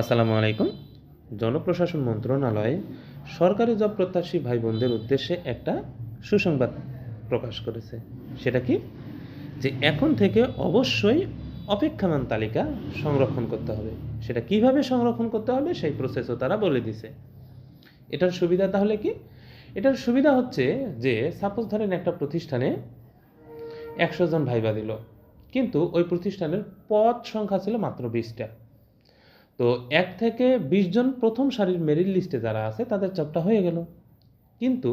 আসসালামু আলাইকুম। জনপ্রশাসন মন্ত্রণালয় সরকারি জব প্রত্যাশী ভাই বোনদের উদ্দেশ্যে একটা সুসংবাদ প্রকাশ করেছে। সেটা কি? যে এখন থেকে অবশ্যই অপেক্ষামান তালিকা সংরক্ষণ করতে হবে। সেটা কীভাবে সংরক্ষণ করতে হবে সেই প্রসেসও তারা বলে দিছে। এটার সুবিধা তাহলে কি? এটার সুবিধা হচ্ছে যে সাপোজ ধরেন একটা প্রতিষ্ঠানে একশো জন ভাইবা দিল। কিন্তু ওই প্রতিষ্ঠানের পদ সংখ্যা ছিল মাত্র বিশটা। তো এক থেকে বিশ জন প্রথম সারির মেরিট লিস্টে যারা আছে, তাদের জবটা হয়ে গেল। কিন্তু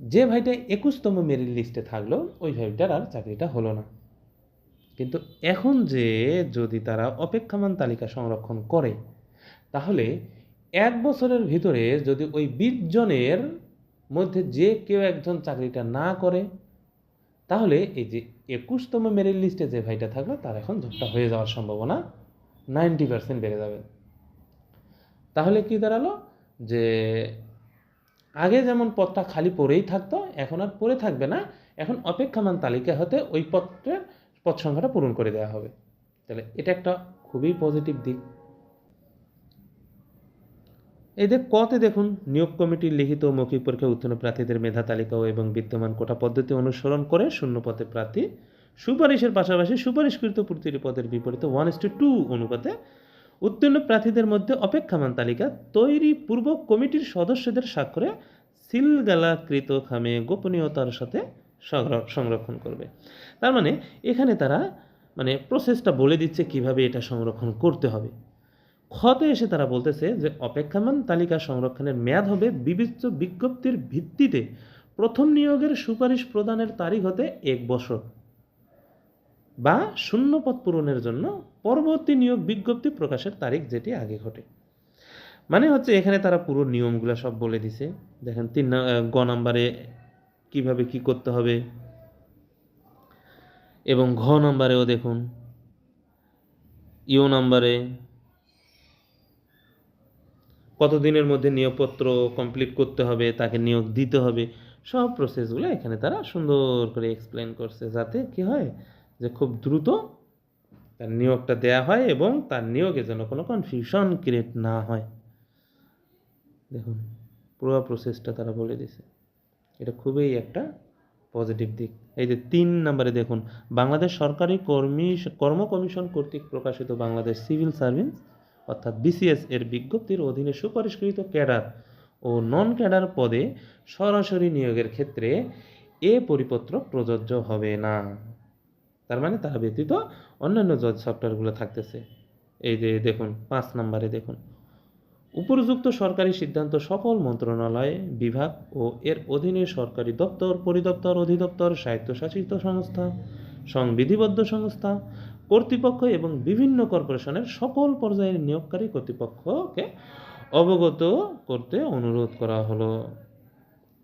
যে ভাইটা একুশতম মেরিট লিস্টে থাকল, ওই ভাইটার আর চাকরিটা হলো না। কিন্তু এখন যে যদি তারা অপেক্ষামান তালিকা সংরক্ষণ করে, তাহলে এক বছরের ভিতরে যদি ওই বিশ জনের মধ্যে যে কেউ একজন চাকরিটা না করে, তাহলে এই যে একুশতম মেরিট লিস্টে যে ভাইটা থাকল, তার এখন জবটা হয়ে যাওয়ার সম্ভাবনা নাইনটি পার্সেন্ট বেড়ে যাবে। তাহলে কি দাঁড়াল? যে আগে যেমন পদটা খালি পড়েই থাকতো, এখন আর পড়ে থাকবে না। এখন অপেক্ষামান তালিকা হতে ওই পদটার পদ সংখ্যাটা পূরণ করে দেওয়া হবে। তাহলে এটা একটা খুবই পজিটিভ দিক। এই যে কতে দেখুন, নিয়োগ কমিটির লিখিত মৌখিক পরীক্ষা উত্তীর্ণ প্রার্থীদের মেধা তালিকা এবং বিদ্যমান কোটা পদ্ধতি অনুসরণ করে শূন্য পদে প্রার্থী সুপারিশের পাশাপাশি সুপারিশকৃত প্রতিটি পদের বিপরীতে ওয়ান ইস টু টু অনুপাতে উত্তীর্ণ প্রার্থীদের মধ্যে অপেক্ষামান তালিকা তৈরি পূর্বক কমিটির সদস্যদের স্বাক্ষরে সিলগালাকৃত খামে গোপনীয়তার সাথে সংর- সংরক্ষণ করবে। তার মানে এখানে তারা মানে প্রসেসটা বলে দিচ্ছে কীভাবে এটা সংরক্ষণ করতে হবে। ক্ষতে এসে তারা বলতেছে যে অপেক্ষামান তালিকা সংরক্ষণের মেয়াদ হবে বিবেচ্য বিজ্ঞপ্তির ভিত্তিতে প্রথম নিয়োগের সুপারিশ প্রদানের তারিখ হতে এক বছর। বা শূন্য পদ পূরণের জন্য পরবর্তী নিয়োগ বিজ্ঞপ্তি প্রকাশের তারিখ যেটি আগে ঘটে। মানে হচ্ছে এখানে তারা পুরো নিয়মগুলো সব বলে দিছে। দেখেন তিন গ নাম্বারে কীভাবে কি করতে হবে। এবং ঘ নাম্বারেও দেখুন ইও নাম্বারে কতদিনের মধ্যে নিয়োগপত্র কমপ্লিট করতে হবে, তাকে নিয়োগ দিতে হবে, সব প্রসেসগুলো এখানে তারা সুন্দর করে এক্সপ্লেন করছে, যাতে কি হয় যে খুব দ্রুত তার নিয়োগটা দেয়া হয় এবং তার নিয়োগে যেন কোনো কনফিউশন ক্রিয়েট না হয়। দেখুন, পুরো প্রসেসটা তারা বলে দিছে এটা খুবই একটা পজিটিভ দিক। এই যে তিন নম্বরে দেখুন, বাংলাদেশ সরকারি কর্মী, কর্ম কমিশন কর্তৃক প্রকাশিত বাংলাদেশ সিভিল সার্ভিস, অর্থাৎ বিসিএস এর বিজ্ঞপ্তির অধীনে সুপারিশকৃত ক্যাডার ও নন ক্যাডার পদে সরাসরি নিয়োগের ক্ষেত্রে এ পরিপত্র প্রযোজ্য হবে না। তার মানে তারা ব্যতীত অন্যান্য জজ সফটওয়্যারগুলো থাকতেছে, এই যে দেখুন, পাঁচ নম্বরে দেখুন। উপরযুক্ত সরকারি সিদ্ধান্ত সকল মন্ত্রণালয়, বিভাগ ও এর অধীনে সরকারি দপ্তর, পরিদপ্তর, অধিদপ্তর, স্বায়ত্তশাসিত সংস্থা, সংবিধিবদ্ধ সংস্থা, কর্তৃপক্ষ এবং বিভিন্ন কর্পোরেশনের সকল পর্যায়ের নিয়োগকারী কর্তৃপক্ষকে অবগত করতে অনুরোধ করা হলো।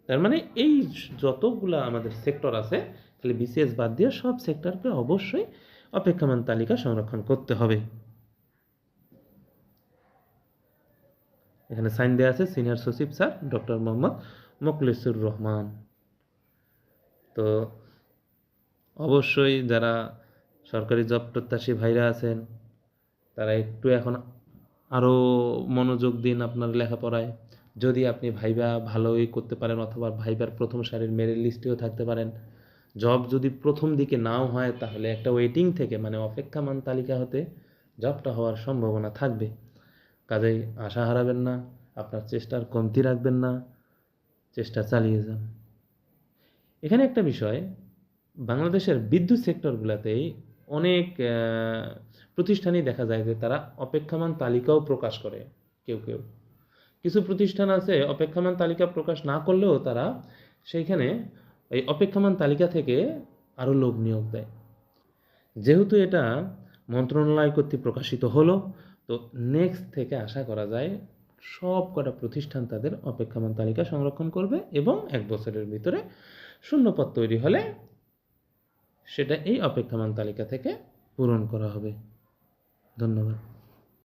তার মানে এই যতগুলা আমাদের সেক্টর আছে খালি বিসিএস বাদ দিয়ে সব সেক্টরকে অবশ্যই অপেক্ষমান তালিকা সংরক্ষণ করতে হবে। এখানে সাইন দেওয়া আছে সিনিয়র সচিব স্যার, ডক্টর মোহাম্মদ মোকলেসুর রহমান। তো অবশ্যই যারা সরকারি জব প্রত্যাশী ভাইরা আছেন, তারা একটু এখন আরও মনোযোগ দিন আপনার লেখাপড়ায়। যদি আপনি ভাইবা ভালোই করতে পারেন অথবা ভাইবার প্রথম সারির মেরিট লিস্টেও থাকতে পারেন জব যদি প্রথম দিকে নাও হয়, তাহলে একটা ওয়েটিং থেকে মানে অপেক্ষামান তালিকা হতে জবটা হওয়ার সম্ভাবনা থাকবে। কাজেই আশা হারাবেন না, আপনার চেষ্টার কমতি রাখবেন না, চেষ্টা চালিয়ে যান। এখানে একটা বিষয়, বাংলাদেশের বিদ্যুৎ সেক্টরগুলোতেই অনেক প্রতিষ্ঠানই দেখা যায় যে তারা অপেক্ষামান তালিকাও প্রকাশ করে, কেউ কেউ। কিছু প্রতিষ্ঠান আছে, অপেক্ষামান তালিকা প্রকাশ না করলেও তারা সেইখানে এই অপেক্ষামান তালিকা থেকে আরও লোক নিয়োগ দেয়। যেহেতু এটা মন্ত্রণালয় কর্তৃক প্রকাশিত হলো, তো নেক্সট থেকে আশা করা যায় সব কটা প্রতিষ্ঠান তাদের অপেক্ষামান তালিকা সংরক্ষণ করবে এবং এক বছরের ভিতরে শূন্যপদ তৈরি হলে সেটা এই অপেক্ষামান তালিকা থেকে পূরণ করা হবে। ধন্যবাদ।